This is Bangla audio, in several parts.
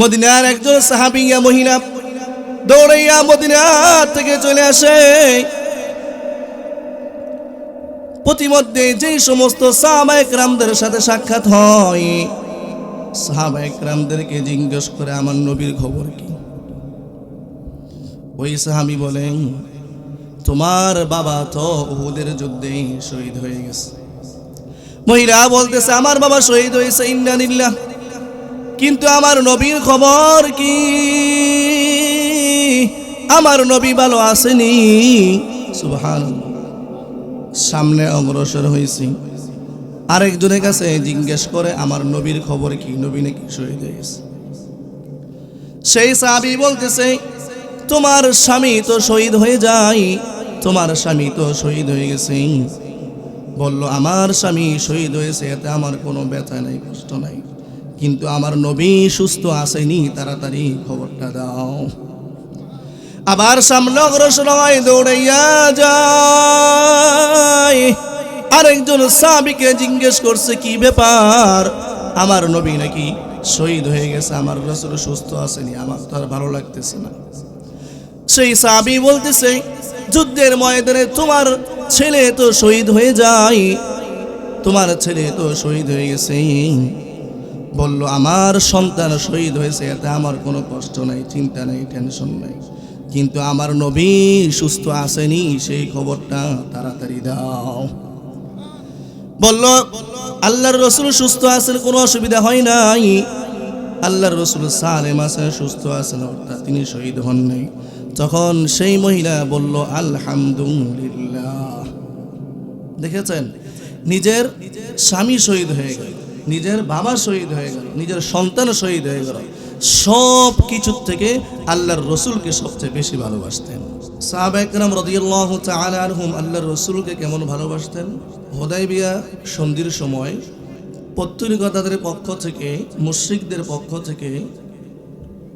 মদিনার একজন সাহাবিয়া মহিলা দৌড়াইয়া মদিনা থেকে চলে আসে। প্রতিমধ্যে যেই সমস্ত সাহাবায়ক রামদের সাথে সাক্ষাৎ হয় সাহাবায়ক রামদেরকে জিজ্ঞেস করে, আমার নবীর খবর কি? ওই সাহাবি বলেন, তোমার বাবা তো উহুদের যুদ্ধে শহীদ হয়ে গেছে। মহিলা বলতেছে, আমার বাবা শহীদ হয়েছে ইন্দানিল্লাহ কিন্তু আমার নবীর খবর কি? আমার নবী ভালো আসেনি। সুবহান সামনে অগ্রসর হয়েছি। আরেকজনের কাছে জিজ্ঞেস করে, আমার নবীর খবর কি? নবী নাকি শহীদ হয়ে গেছে। সেই সাহাবি বলতেছে, তোমার স্বামী তো শহীদ হয়ে যায়, তোমার স্বামী তো শহীদ হয়ে গেছে। বলল, আমার স্বামী শহীদ হয়েছে, এতে আমার কোনো ব্যথা নাই, কষ্ট নাই। কিন্তু আমার নবী সুস্থ আসেনি তাড়াতাড়ি খবরটা দাও। আবার সামনে অগ্রসর হয় দৌড়াইয়া যায়। আরেকজন সাবিকে জিজ্ঞেস করছে, কি ব্যাপার? আমার নবী নাকি শহীদ হয়ে গেছে, আমার রসুল সুস্থ আসেনি আমার তো আর ভালো লাগতেছে না। সেই সাবি বলতেছে, যুদ্ধের ময়দানে তোমার ছেলে তো শহীদ হয়ে যায়, তোমার ছেলে তো শহীদ হয়ে গেছে। বলল, আমার সন্তান শহীদ হয়েছে, এতে আমার কোনো কষ্ট নাই, চিন্তা নেই, টেনশন নাই। কিন্তু আমার নবী সুস্থ আসেনি সেই খবরটা তাড়াতাড়ি দাও। বলল, আল্লাহর রসুল সুস্থ আছেন, কোনো অসুবিধা হয় নাই। আল্লাহর রসুল সালেম আছেন সুস্থ আছেন, অর্থাৎ তিনি শহীদ হন নাই। তখন সেই মহিলা বলল, আলহামদুলিল্লাহ। দেখেছেন? নিজের স্বামী শহীদ হয়ে গেল। নিজের বাবা শহীদ হয়ে গেল, নিজের সন্তান শহীদ হয়ে গেল। সব কিছুর থেকে আল্লাহর রসুলকে সবচেয়ে বেশি ভালোবাসতেন। সাহাবা একরাম রদিয়াল্লাহ তাআলা আনহুম আল্লাহর রসুলকে কেমন ভালোবাসতেন? হোদাইবিয়া সন্ধির সময় পত্তরিকতাদের পক্ষ থেকে, মুশ্রিকদের পক্ষ থেকে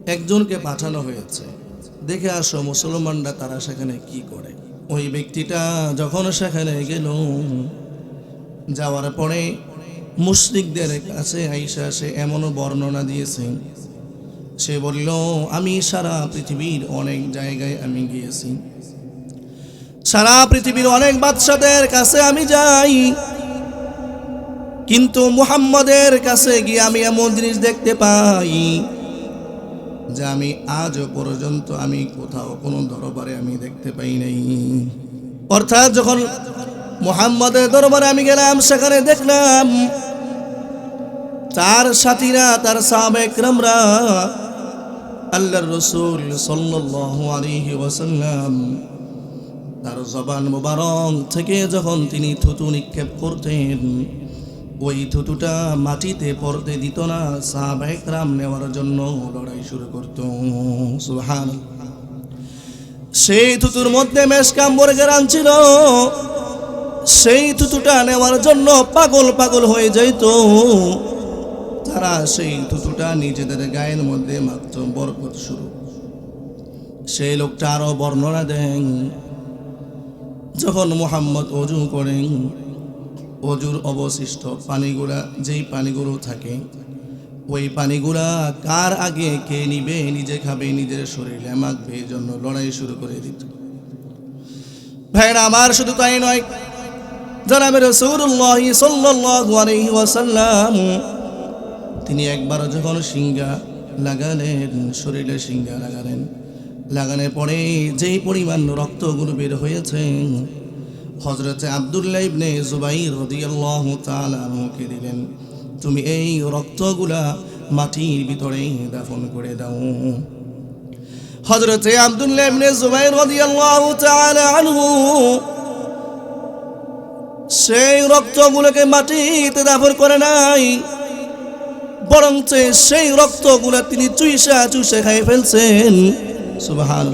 একজনকে পাঠানো হয়েছে। দেখে আসো মুসলমানরা তারা সেখানে কি করে। ওই ব্যক্তিটা যখন সেখানে গেল, যাওয়ার পরে মুশরিকদের কাছে আইসা সে এমনও বর্ণনা দিয়েছে। সে বলল, আমি সারা পৃথিবীর অনেক জায়গায় আমি গিয়েছি। সারা পৃথিবীর অনেক বাদশাদের কাছে আমি যাই। কিন্তু মুহাম্মদের কাছে গিয়ে আমি এমন জিনিস দেখতে পাই যে আমি আজও পর্যন্ত আমি কোথাও কোনো দরবারে আমি দেখতে পাই নাই। অর্থাৎ যখন মুহাম্মদের দরবারে আমি গেলাম, সেখানে দেখলাম তার সাথীরা, তার সাবেকরামরা আল্লাহর রসুল সাল্লাল্লাহু আলাইহি ওয়াসাল্লাম তার জবান মোবারক থেকে যখন তিনি থুতু নিক্ষেপ করতেন, ওই থুতুটা মাটিতে পড়তে দিত না সাহাবাহাম নেওয়ার জন্য লড়াই শুরু করত। সুহান সেই থুতুর মধ্যে মেসকাম্বর গেরান ছিল, সেই থুতুটা নেওয়ার জন্য পাগল পাগল হয়ে যাইত। তারা সেই থুতুটা নিজেদের গায়ের মধ্যে মাত্র বরকত শুরু সেই লোকটা আরও বর্ণনা দেন, যখন মোহাম্মদ অজু করেন, অজুর অবশিষ্ট পানিগুলা, যেই পানিগুলো থাকে, ওই পানিগুলা কার আগে কে নিবে, নিজে খাবে, নিজের শরীরে মাখবে, এই জন্য লড়াই শুরু করে দিত। ভাইরা, আমার শুধু তাই নয়, জনাবে রসুল্লাহ সাল্লাল্লাহু আলাইহি ওয়াসাল্লাম তিনি একবার যখন সিঙ্গা লাগালেন, শরীরে সিঙ্গা লাগালেন, লাগানোর পরে যেই পরিমাণ রক্তগুলো বের হয়েছে হজরতে আবদুল্লাহ ইবনে রাদিয়াল্লাহু তাআলা আমাকে দিলেন, তুমি এই রক্তগুলা মাটির ভিতরে দাফন করে দাও। হজরতে আবদুল্লাহ ইবনে জুবাইর রাদিয়াল্লাহু তাআলা আনহু, সেই রক্তগুলোকে মাটিতে দাফন করে নাই। বরং সেই রক্তগুলো তিনি চুইসা চুষে খাই ফেলছেন। সুবহান।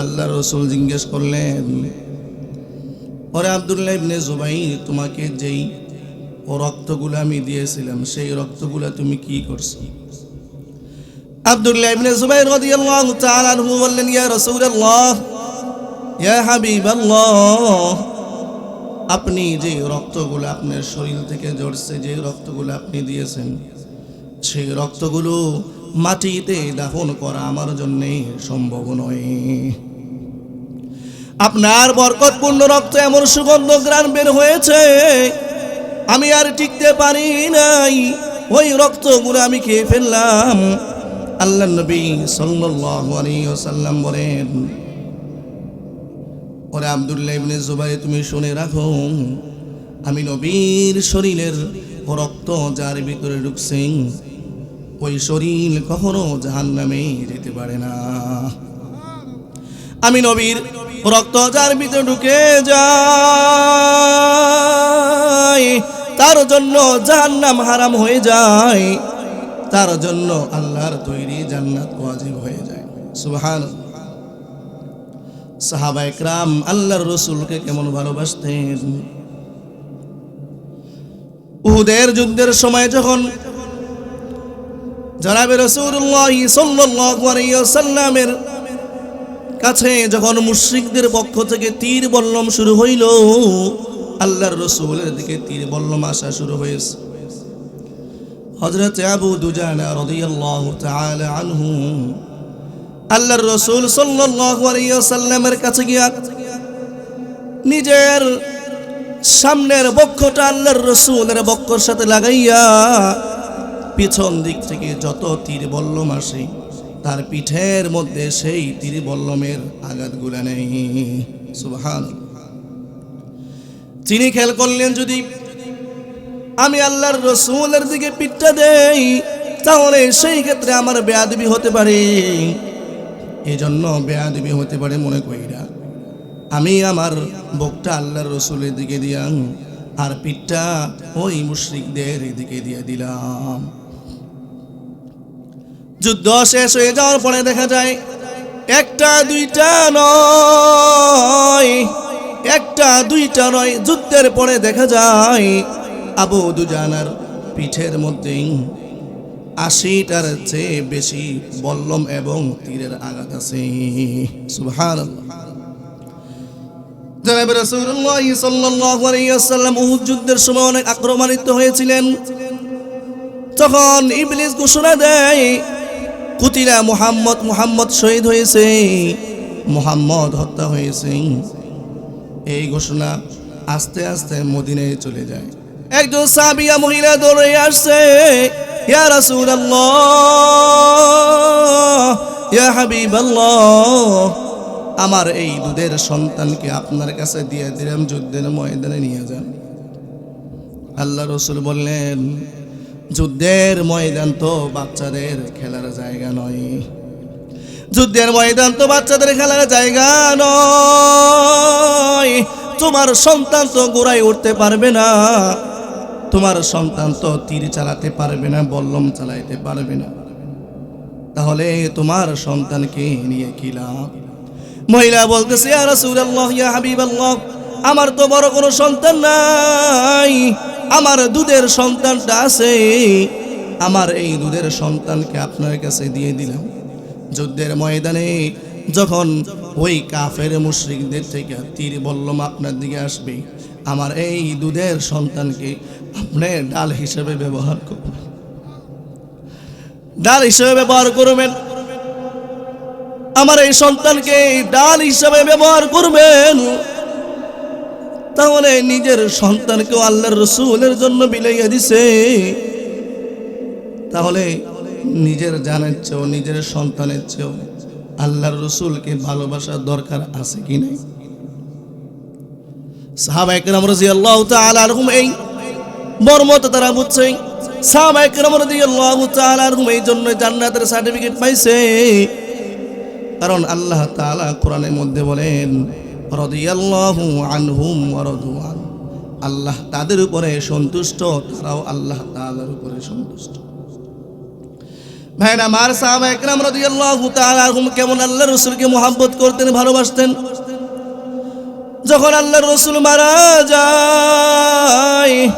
আল্লাহ রসুল জিজ্ঞেস করলেন, ওরে আবদুল্লাহ ইবনে জুবাই তোমাকে যেই ও রক্তগুলো আমি দিয়েছিলাম, সেই রক্তগুলো তুমি কি করছ? আবদুল্লাহ ইবনে জুবাইর রাদিয়াল্লাহু তাআলা আনহু বললেন, ইয়া রাসূলুল্লাহ, ইয়া হাবিবাল্লাহ আপনি যে রক্তগুলো আপনার শরীর থেকে ঝরছে, যে রক্তগুলো আপনি দিয়েছেন, সেই রক্তগুলো মাটিতে দাফন করা আমার জন্যে সম্ভব নয়। আপনার বরকতপূর্ণ রক্ত এমন সুগন্ধ গ্রাণ বের হয়েছে, আমি আর টিকতে পারি নাই। ওই রক্তগুলো আমি খেয়ে ফেললাম। আল্লাহ নবী সাল্লাল্লাহু আলাইহি ওয়াসাল্লাম বলেন ওরে আব্দুল্লাহ ইবনে জুবাইর তুমি শুনে রাখো, আমি নবীর শরীরের রক্ত যার ভিতরে ঢুকছে, ওই শরীর কখনো জাহান্নামে যেতে পারে না। আমি নবীর রক্ত যার ভিতরে ঢুকে যায়, তার জন্য জাহান্নাম হারাম হয়ে যায়, তার জন্য আল্লাহর তৈরি জান্নাত ওয়াজিব হয়ে যায়। সুবহান সাহাবা একরাম আল্লাহর রসুলকে কেমন ভালোবাসতেন? উহুদের যুদ্ধের সময় যখন জনাবে রসুল্লাহ সাল্লাল্লাহু কাছে যখন মুশরিকদের পক্ষ থেকে তীর বল্লম শুরু হইল, আল্লাহর রসুলের দিকে তীর বল্লম আসা শুরু হয়েছে। হজরত আবু দুজানা রাদিয়াল্লাহু আনহু আল্লাহর রসুল ওয়াসাল্লামের কাছে গিয়া নিজের সামনের বক্ষটা আল্লাহর রসুলের বক্ষর সাথে লাগাইয়া পিছন দিক থেকে যত তীর বল্লম আসে, তার পিঠের মধ্যে সেই তীর বল্লমের আঘাতগুলা নেই। সুবহান তিনি খেয়াল করলেন, যদি আমি আল্লাহর রসুলের দিকে পিঠটা দেই, তাহলে সেই ক্ষেত্রে আমার বেয়াদবি হতে পারে। এই জন্য বেয়াদবি হতে পারে মনে কইরা। আমি আমার বকটা আল্লাহর রসুলের দিকে দিয়াম আর পিঠটা ওই মুশ্রিকদের দিকে দিয়ে দিলাম। যুদ্ধ শেষ হয়ে যাওয়ার পরে দেখা যায়, একটা, দুইটা নয়, একটা, দুইটা নয়। যুদ্ধের পরে দেখা যায়, আবু দুজানার পিঠের মধ্যে আশিটার চেয়ে বেশি বল্লম এবং তীরের আঘাত আছে। সুবহান জনাব রাসূলুল্লাহ সাল্লাল্লাহু আলাইহি ওয়াসাল্লাম উহুদ যুদ্ধের সময় অনেক আক্রমণিত হয়েছিলেন। তখন ইবলিস ঘোষণা দেয় কুতিলা মুহাম্মদ মুহাম্মদ শহীদ হয়েছে, মুহাম্মদ হত্যা হয়েছে। এই ঘোষণা আস্তে আস্তে মদিনায় চলে যায়। একজন সাবিয়া মহিলা দৌড়ে আসছে ইয়া রাসূলুল্লাহ, ইয়া হাবিবাল্লাহ, আমার এই দুধের সন্তানকে আপনার কাছে দিয়ে দিলাম, যুদ্ধের ময়দানে নিয়ে যান। আল্লাহ রসুল বললেন, যুদ্ধের ময়দান তো বাচ্চাদের খেলার জায়গা নয়। যুদ্ধের ময়দান তো বাচ্চাদের খেলার জায়গা নয়। তোমার সন্তান তো গোড়ায় উঠতে পারবে না। তোমার সন্তান তো তীর চালাতে পারবে না, বল্লম চালাইতে পারবে না। তাহলে তোমার সন্তানকে নিয়ে কি লাভ? মহিলা বলতেছে, ইয়া রাসূলুল্লাহ, ইয়া হাবিবাল্লাহ, আমার তো বড় কোনো সন্তান নাই। আমার দুধের সন্তানটা আছে। আমার এই দুধের সন্তানকে আপনার কাছে দিয়ে দিলাম। যুদ্ধের ময়দানে যখন ওই কাফের মুশরিকদের থেকে তীর বল্লম আপনার দিকে আসবে, আমার এই দুধের সন্তানকে আপনি ডাল হিসেবে ব্যবহার করবেন ডাল হিসেবে ব্যবহার করবেন। আমার এই সন্তানকে ডাল হিসাবে ব্যবহার করবেন। তাহলে নিজের সন্তানকেও আল্লাহর রসুলের জন্য বিলাইয়া দিছে। তাহলে নিজের জানের চেয়েও, নিজের সন্তানের চেয়েও আল্লাহর রসুলকে ভালোবাসার দরকার আছে কি নাই? সাহাবা একরাম রাদিয়াল্লাহু তাআলা আনহুম এই মর্মত তারা বুঝছে সাহাবা একরাম রাদিয়াল্লাহু তাআলা আনহুম এই জান্নাতের সার্টিফিকেট পাইছে। কারণ আল্লাহ মধ্যে বলেন আনহুম আল্লাহ তাদের উপরে সন্তুষ্ট আল্লাহ তাআলার উপরে সন্তুষ্ট। একরাম কেমন করতেন, ভালোবাসতেন? যখন আল্লাহর রসুল মারা যায়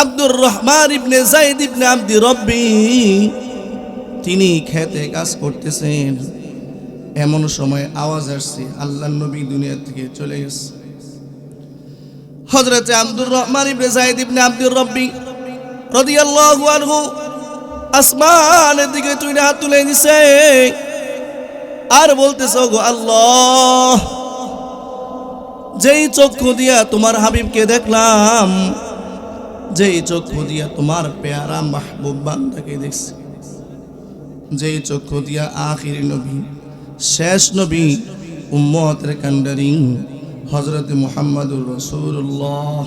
আব্দুর রহমান ইবনে জাইদ ইবনে আব্দি রব্বি, তিনি খেতে কাজ করতেছেন। এমন সময় আওয়াজ আসছে, আল্লাহ নবী দুনিয়া থেকে চলে গেছে। হজরতে আব্দুর রহমান ইবনে জাইদ ইবনে আব্দুর রব্বি রাদিয়াল্লাহু আনহু আসমানের দিকে তুই হাত তুলে দিছে আর বলতেছ গো আল্লাহ, যেই চক্ষু দিয়া তোমার হাবিবকে দেখলাম যেই চক্ষু দিয়া তোমার পেয়ারা মাহবুব বান্দাকে দেখছি। যেই চক্ষু দিয়া আখির নবী, শেষ নবী, উম্মতের কান্ডারি হজরত মুহাম্মদুর রসুল্লাহ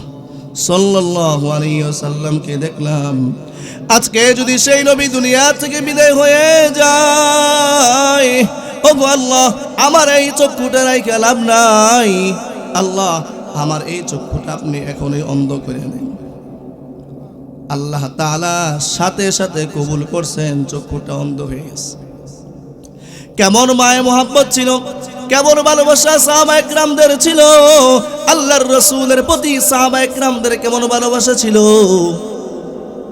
সাল্লাল্লাহু আলাইহি ওয়াসাল্লামকে দেখলাম। আজকে যদি সেই নবী দুনিয়া থেকে বিদায় হয়ে যায় ও আল্লাহ, আমার এই চক্ষুটা রাইখা লাভ নাই। আল্লাহ, আমার এই চক্ষুটা আপনি এখনই অন্ধ করে নেন। আল্লাহ তাআলা সাথে সাথে কবুল করছেন, চক্ষুটা অন্ধ হয়ে গেছে। কেমন মায় মোহাম্মত ছিল, কেমন ভালোবাসা সাহাবা একরামদের ছিল, আল্লাহর রসুলের প্রতি সাহাবা একরামদের কেমন ভালোবাসা ছিল।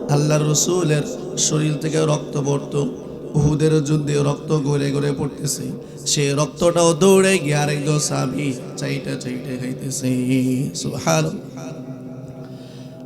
আল্লাহর রসুলের শরীর থেকে রক্ত পড়তো, উহুদের যুদ্ধে রক্ত গড়ে গড়ে পড়তেছে। সে রক্তটাও দৌড়ে গিয়ে আরেকজন সাবি চাইটা চাইটা খাইতেছে। সুবহান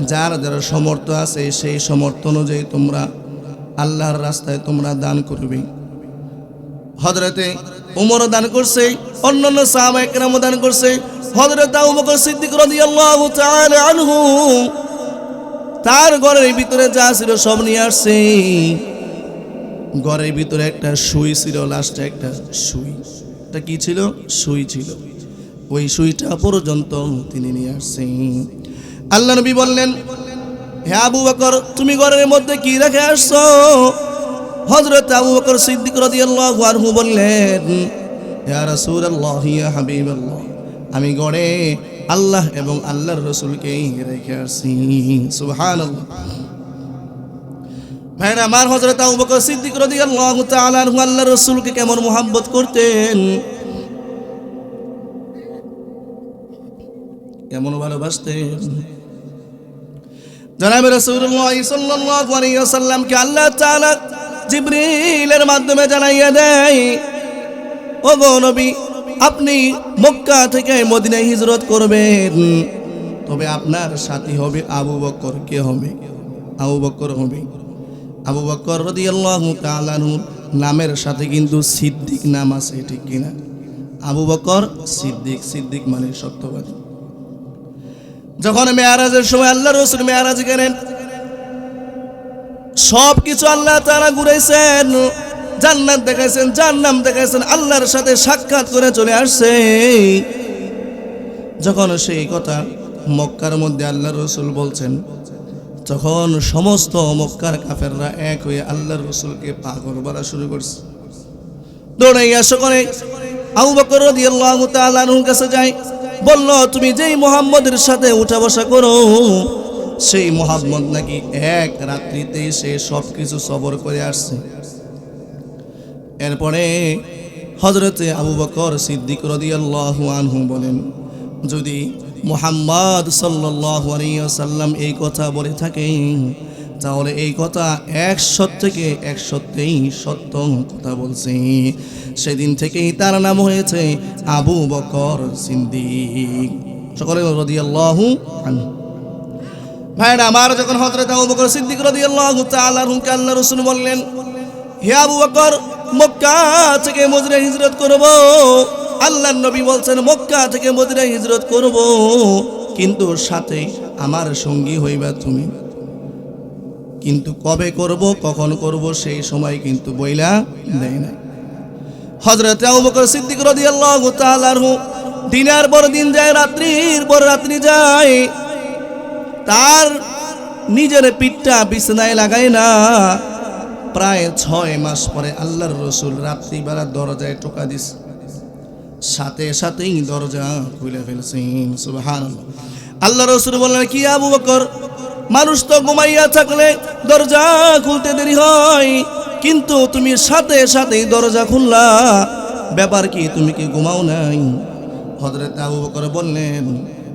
যার যারা সমর্থ আছে, সেই সমর্থ অনুযায়ী তোমরা আল্লাহর রাস্তায় তোমরা দান করবে। হজরতে উমর দান করছে, অন্যান্য সাহাবা দান করছে। ঘরের ভিতরে যা ছিল সব ঘরের ভিতরে একটা সুই ছিল লাস্টে একটা সুই। কি ছিল? ছিল। ওই পর্যন্ত তিনি নিয়ে আসছেন আল্লাহ নবী বললেন, হে আবু বকর, তুমি ঘরের মধ্যে কি রেখে আসছো? হজরত আবু বকর সিদ্দিক রাদিয়াল্লাহু আনহু বললেন, ইয়া রাসূলুল্লাহ, ইয়া হাবিবাল্লাহ, আমি গড়ে আল্লাহ এবং আল্লাহর রসুলকে রেখে আসছি। সুবহানাল্লাহ। ভাইরা, আমার হজরত আবু বকর সিদ্দিক রাদিয়াল্লাহু তাআলা আনহু আল্লাহর রসুলকে কেমন মোহাব্বত করতেন? কেমন ভালোবাসতেন? জনাবে রাসূলুল্লাহ সাল্লাল্লাহু আলাইহি ওয়াসাল্লামকে আল্লাহ তাআলা জিবরিলের মাধ্যমে জানাইয়া দেয় ও গো নবী, আপনি মক্কা থেকে মদিনায় হিজরত করবেন। তবে আপনার সাথী হবে আবু বকর। কে হবে? আবু বকর হবে। আবু বকর রাদিয়াল্লাহু তাআলা নামের সাথে কিন্তু সিদ্দিক নাম আছে, ঠিক কিনা? আবু বকর সিদ্দিক সিদ্দিক মানে সত্যবাদী। যখন মেয়ারাজের সময় আল্লাহ রসুল মেয়ারাজ গেলেন সব কিছু আল্লাহ তারা ঘুরেছেন জান্নাত দেখাইছেন জান্নাম দেখাইছেন, আল্লাহর সাথে সাক্ষাৎ করে চলে আসছে। যখন সেই কথা মক্কার মধ্যে আল্লাহ রসুল বলছেন, তখন সমস্ত মক্কার কাফেররা এক হয়ে আল্লাহ রসুলকে পাগল বলা শুরু করছে। দৌড়াইয়া সকলে আবু বকর আনহুর কাছে যায়। বলল, তুমি যেই মোহাম্মদের সাথে উঠা বসা করো, সেই মোহাম্মদ নাকি এক রাত্রিতে সে সব কিছু সবর করে আসছে। এরপরে হজরতে আবু বকর সিদ্দিক রদিয়াল্লাহু আনহু বলেন, যদি মোহাম্মদ সাল্লাল্লাহু আলাইহি সাল্লাম এই কথা বলে থাকেন তাহলে এই কথা এক একশো থেকে একশোতেই সত্য কথা বলছে। সেদিন থেকেই তার নাম হয়েছে আবু বকর সিদ্দিক। সকলে রদিয়াল্লাহু আনহু। ভাইরা, আমার যখন হজরত আবু বকর সিদ্দিক রাদিয়াল্লাহু তাআলা হুমকে আল্লাহ রাসূল বললেন, হে আবু বকর, মক্কা থেকে মদিনা হিজরত করব। আল্লাহর নবী বলছেন, মক্কা থেকে মদিনা হিজরত করব। কিন্তু সাথে আমার সঙ্গী হইবা তুমি। কিন্তু কবে করব, কখন করব, সেই সময় কিন্তু বইলা দেয় না হজরত বকর সিদ্দিক দিনের পর দিন যায়, রাত্রির পর রাত্রি যায়, তার নিজের পিঠটা বিছানায় লাগায় না। প্রায় ছয় মাস পরে আল্লাহর রসুল রাত্রিবেলা দরজায় টোকা দিস, সাথে সাথেই দরজা খুলে ফেলছেন আল্লাহ রসুল বললেন, কি আবু বকর? মানুষ তো ঘুমাইয়া থাকলে দরজা খুলতে দেরি হয়। কিন্তু তুমি সাথে সাথেই দরজা খুললা। ব্যাপার কি, তুমি কি ঘুমাও নাই? হজরত আবু বকর বললেন,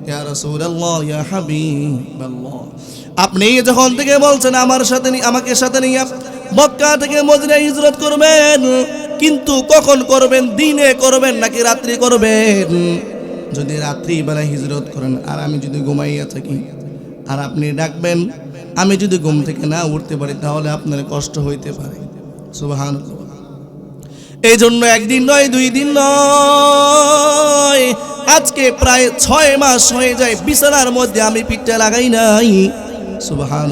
ইয়া আপনি যখন থেকে বলছেন, আমার সাথে আমাকে সাথে নিয়ে মক্কা থেকে মদিনায় হিজরত করবেন, কিন্তু কখন করবেন? দিনে করবেন নাকি রাত্রি করবেন? যদি রাত্রি বেলায় হিজরত করেন, আর আমি যদি ঘুমাইয়া থাকি আর আপনি ডাকবেন, আমি যদি ঘুম থেকে না উঠতে পারি তাহলে আপনার কষ্ট হইতে পারে। সুবাহান এই জন্য একদিন নয়, দুই দিন নয়, আজকে প্রায় ছয় মাস হয়ে যায়, বিছানার মধ্যে আমি পিঠটা লাগাই নাই। সুবাহান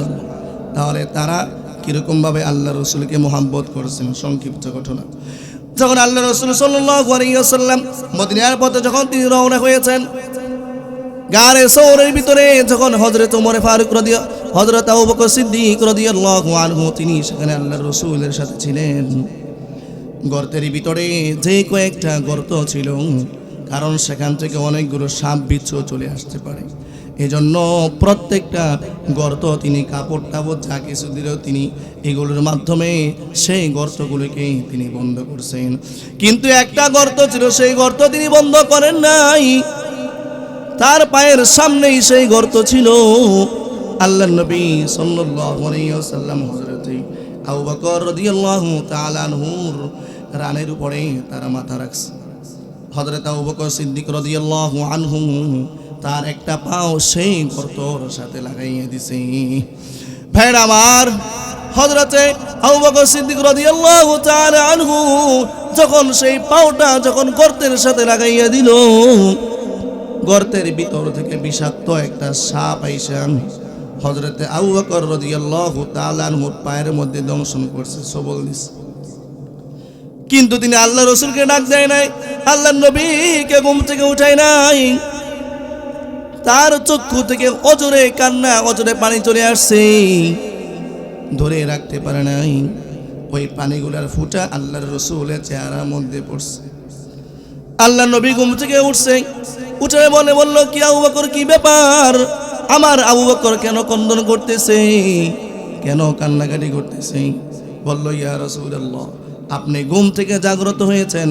তাহলে তারা কীরকম ভাবে আল্লাহ রসুলকে মোহাম্মত করেছেন? সংক্ষিপ্ত ঘটনা। যখন আল্লাহ রসুল সাল্লাম মদিনার পথে যখন তিনি রওনা হয়েছেন গারে সৌরের ভিতরে যখন হজরত ওমরে ফারুক রদিয়া হজরত আবু বকর সিদ্দিক রাদিয়াল্লাহু আনহু, তিনি সেখানে আল্লাহর রসুলের সাথে ছিলেন। গর্তের ভিতরে যে কয়েকটা গর্ত ছিল, কারণ সেখান থেকে অনেকগুলো সাপ বিচ্ছু চলে আসতে পারে। এজন্য প্রত্যেকটা গর্ত, তিনি কাপড় টাপড় যা কিছু দিলেও তিনি এগুলোর মাধ্যমে সেই গর্তগুলোকে তিনি বন্ধ করছেন। কিন্তু একটা গর্ত ছিল, সেই গর্ত তিনি বন্ধ করেন নাই। তার পায়ের সামনেই সেই গর্ত ছিল। আল্লাহ নবী ওয়াসাল্লাম হযরতে আবু বকর রাদিয়াল্লাহু তাআলা আনহুর রানের উপরে তারা মাথা রাখছে। হযরত আবু বকর সিদ্দিক রাদিয়াল্লাহু আনহু তার একটা পাও সেই গর্তর সাথে লাগাইয়ে দিছে। ভেড় আমার, হযরতে আবু বকর সিদ্দিক রাদিয়াল্লাহু তাআলা আনহু যখন সেই পাওটা যখন গর্তের সাথে লাগাইয়া দিল গর্তের ভিতর থেকে বিষাক্ত একটা সাপ আইসা হজরতে আবু বকর রাদিয়াল্লাহু তাআলা আনহুর পায়ের মধ্যে দংশন করছে, সবল দিস কিন্তু তিনি আল্লাহ রসুলকে ডাক দেয় নাই, আল্লাহ নবীকে ঘুম থেকে উঠায় নাই। তার চক্ষু থেকে অজরে কান্না, অজরে পানি চলে আসছে, ধরে রাখতে পারে নাই। ওই পানিগুলার ফুটা আল্লাহর রসুলের চেহারার মধ্যে পড়ছে। আল্লাহ নবী ঘুম থেকে উঠছে উঠে বলে বলল, কি আবু বকর, কি ব্যাপার? আমার আবু বকর কেন কন্দন করতেছে? কেন কান্নাকাটি করতেছে? বলল, ইয়া রাসূলুল্লাহ, আপনি ঘুম থেকে জাগ্রত হয়েছেন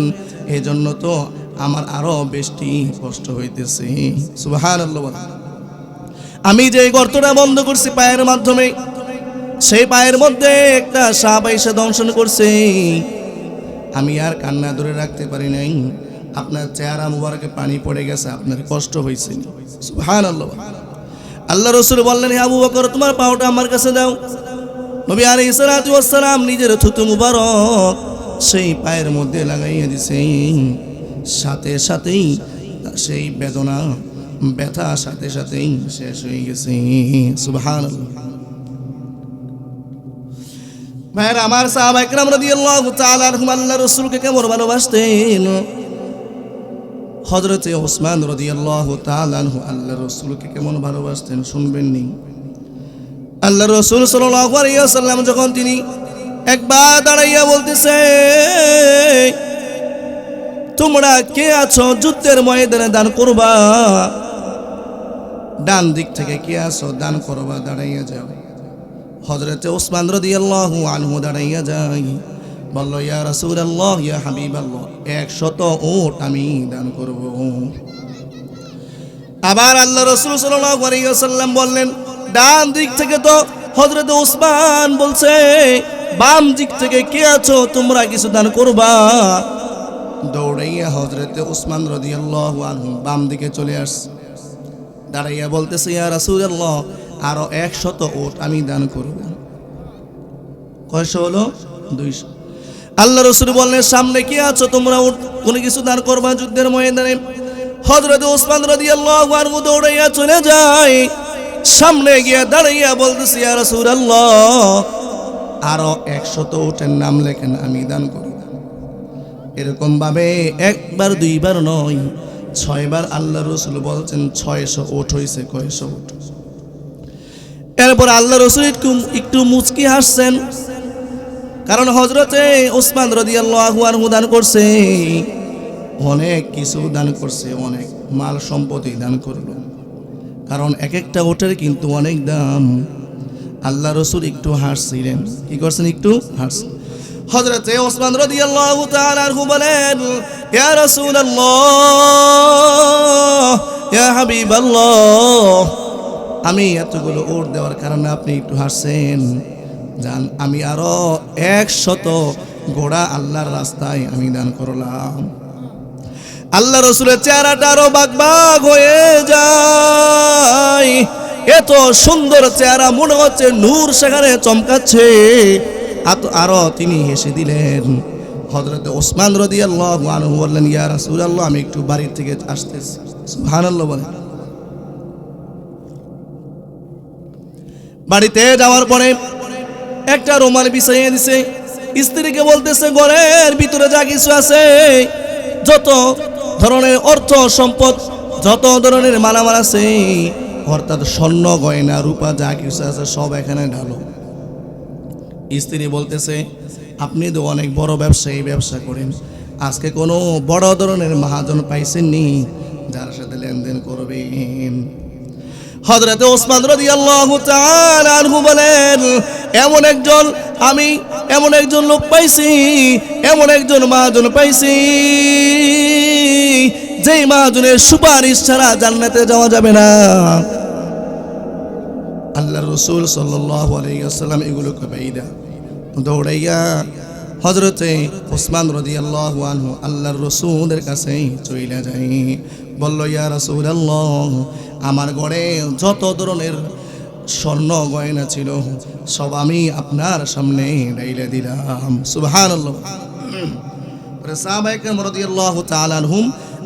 এই জন্য তো আমার আরও বেশি কষ্ট হইতেছে। বলেন। আমি যে গর্তটা বন্ধ করছি পায়ের মাধ্যমে, সেই পায়ের মধ্যে একটা সাপ এসে দংশন করছে। আমি আর কান্না ধরে রাখতে পারি নাই। আপনার চেহারা মুবারকে পানি পড়ে গেছে, আপনার কষ্ট হয়েছে। সুহান আল্লাহ রসুল বললেন, হে আবু বকর, তোমার পাওটা আমার কাছে দাও। নবী আলী সালাম নিজের থুতু মুবারক সেই পায়ের মধ্যে লাগাইয়া দিছে সাথে সাথেই সেই বেদনা, ব্যথা সাথে সাথেই শেষ হয়ে গেছে। সুবহান ভাইয়ের আমার সাহাবা একরাম রাদিয়াল্লাহু তাআলা আনহুম আল্লাহ রাসূলকে কেমন ভালোবাসতেন? হযরতে ওসমান রাদিয়াল্লাহু আনহু আল্লাহ রাসূলকে কেমন ভালোবাসতেন শুনবেন নি আল্লাহ রসুল ওয়াসাল্লাম যখন তিনি একবার দাঁড়াইয়া বলতেছে, তোমরা কে আছো যুদ্ধের ময়দানে দান করবা? ডান দিক থেকে, কে আছো দান করবা? দাঁড়াইয়া যাও। হজরতে ওসমান রাদিয়াল্লাহু আনহু দাঁড়াইয়া যাই বলল, ইয়া রাসূলুল্লাহ, ইয়া হাবিবাল্লাহ একশত ওট আমি দান করব। আবার আল্লাহ রসুল সাল্লাল্লাহু আলাইহি ওয়াসাল্লাম বললেন, ডান দিক থেকে তো হযরত ওসমান বলছে, বাম দিক থেকে কে আছো, তোমরা কিছু দান করবা? দৌড়াইয়া হযরতে ওসমান রাদিয়াল্লাহু আনহু বাম দিকে চলে আসছে। দাঁড়াইয়া বলতেছে, ইয়া রাসূলুল্লাহ, আরও একশত ওট আমি দান করব। কয়শো হলো? দুইশো। আল্লাহ রসুল বললেন, সামনে কি আছো? তোমরা কোনো কিছু দান করবা যুদ্ধের ময়দানে? হজরত ওসমান রাদিয়াল্লাহু আনহু দৌড়াইয়া চলে যায়। সামনে গিয়া দাঁড়াইয়া বলতেছে, ইয়া রাসূলুল্লাহ, আরও একশত উটের নাম লেখেন, আমি দান করি। এরকম ভাবে একবার, দুইবার নয়, ছয়বার আল্লাহ রসুল বলছেন, ছয়শো ওট হয়েছে কয়শো ওট এরপর আল্লাহ রসুল একটু একটু মুচকি হাসছেন। কারণ হজরতে ওসমান রদিয়াল্লাহু আনহু দান করছে। অনেক কিছু দান করছে, অনেক মাল সম্পত্তি দান করল। কারণ এক একটা ওটের কিন্তু অনেক দাম। আল্লাহ রসুল একটু হাসছিলেন। কি করছেন একটু? হাস হজরতে ওসমান রাদিয়াল্লাহু তাআলা আনহু বলেন, ইয়া রাসূলুল্লাহ, ইয়া হাবিবাল্লাহ, আমি এতগুলো ওট দেওয়ার কারণে আপনি একটু হাসছেন। জান, আমি আরও একশত ঘোড়া আল্লাহর রাস্তায় আমি দান করলাম। আল্লাহ রসুলের চেহারাটা আরও বাগ বাগ হয়ে যায়। এত সুন্দর চেহারা মনে হচ্ছে নূর সেখানে চমকাচ্ছে। আরও তিনি হেসে দিলেন হজরত ওসমান রদি আল্লাহ আনহু বললেন, ইয়া রাসূল আল্লাহ আমি একটু বাড়ির থেকে আসতেছি। সুবহানাল্লাহ বলেন। বাড়িতে যাওয়ার পরে একটা রুমাল বিছাইয়ে দিছে। স্ত্রীকে বলতেছে, ঘরের ভিতরে যা কিছু আছে, যত ধরনের অর্থ সম্পদ, যত ধরনের মালামাল আছে, অর্থাৎ স্বর্ণ, গয়না, রূপা, যা কিছু আছে, সব এখানে ঢালো। স্ত্রী বলতেছে, আপনি তো অনেক বড় ব্যবসায়ী, ব্যবসা করেন। আজকে কোনো বড় ধরনের মহাজন পাইছেননি, যার সাথে লেনদেন করবেন। হজরতে ওসমান তাআলা আনহু বলেন এমন একজন আমি, এমন একজন লোক পাইছি, এমন একজন মহাজন পাইছি। যেই মহাজনের সুপারিশ ছাড়া জান্নাতে যাওয়া যাবে না। আল্লাহ রসুল ওয়াসাল্লাম এগুলোকে বাইদা দৌড়াইয়া হজরতে ওসমান রাদিয়াল্লাহু আনহু আল্লাহর রসুলের কাছে চইলা যাই বলল, ইয়া রাসূলুল্লাহ, আমার ঘরে যত ধরনের স্বর্ণ গয়না ছিল। সব আমি আপনার সামনে ডাইলে দিলাম। সুবহান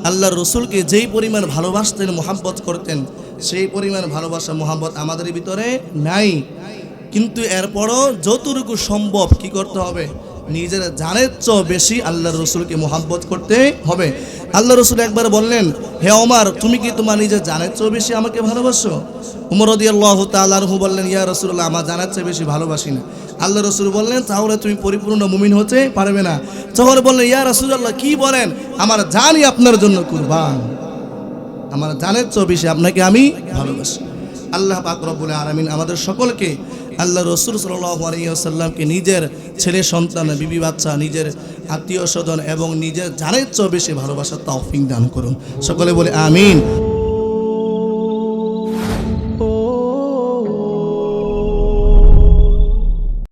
আল্লাহ রসুলকে যেই পরিমাণ ভালোবাসতেন, মোহাব্বত করতেন, সেই পরিমাণ ভালোবাসা মোহাম্মত আমাদের ভিতরে নাই। কিন্তু এরপরও যতটুকু সম্ভব কি করতে হবে? নিজের জানের চেয়েও বেশি আল্লাহর রসুলকে মোহাব্বত করতে হবে। আল্লাহ রসুল একবার বললেন, হে ওমার, তুমি কি তোমার নিজের জানের চেয়েও বেশি আমাকে ভালোবাসো? উমর রদিয়াল্লাহ তালাহু বললেন, ইয়া রসুল্লাহ আমার জানার চেয়ে বেশি ভালোবাসি না। আল্লাহ রসুল বললেন, তাহলে তুমি পরিপূর্ণ মুমিন হতে পারবে না। তখন বললেন, ইয়া রসুল্লাহ কি বলেন? আমার জানই আপনার জন্য কুরবান। আমার জানের চেয়েও বেশি আপনাকে আমি ভালোবাসি। আল্লাহ পাক রব্বুল আলামিন আমাদের সকলকে আল্লাহ রসুল সাল্লাহসাল্লামকে নিজের ছেলে সন্তান, বিবি বাচ্চা, নিজের আত্মীয় স্বজন এবং নিজের জানের চেয়েও বেশি ভালোবাসার তৌফিক দান করুন। সকলে বলে, আমিন।